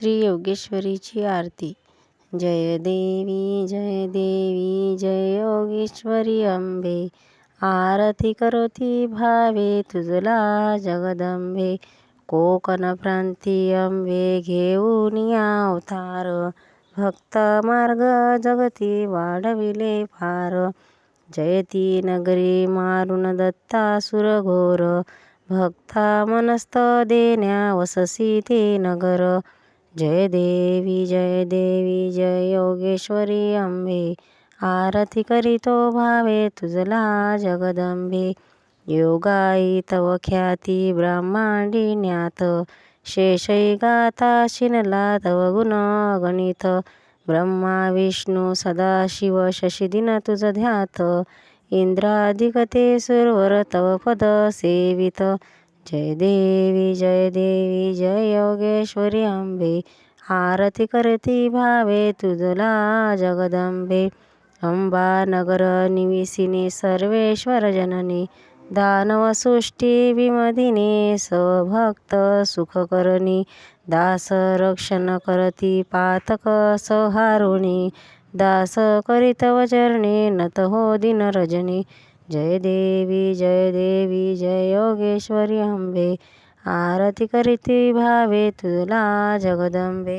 श्री योगेश्वरीची आरती. जय देवी जय देवी जय योगेश्वरी अंबे. आरती करोती भावे तुझला जगदंबे. कोकण प्रांती अंबे घेऊन अवतार. भक्त मार्ग जगती वाढविले फार जयती नगरी मारून दत्ता सुरघोर भक्ता मनस्त देण्या वससी ते नगर. जय देवी जय देवी जय योगेश्वरी अंबे आरती करीतो भावे तुझला जगदंबे. योगाई तव ख्याती ब्रह्मांडिन्यात शेषई गाता शिनला तव गुण गणित. ब्रह्मा विष्णू सदाशिव शशिदिन तुझ ध्यात. इंद्रादिक ते सुरवर तव पद सेवित. जय देवी जय देवी जय योगेश्वरी अंबे। आरती करती भावे तुझला जगदंबे। अंबा नगर निविसिनी सर्वेश्वर जननी। दानवसृष्टी विमदिनी सभक्त सुखकरणी। दास रक्षण करती पातक सहारुणी। दास करीतव चरणी नत हो दिन रजनी। जय देवी जय देवी जय योगेश्वरी अंबे आरती करीती भावे तुला जगदंबे.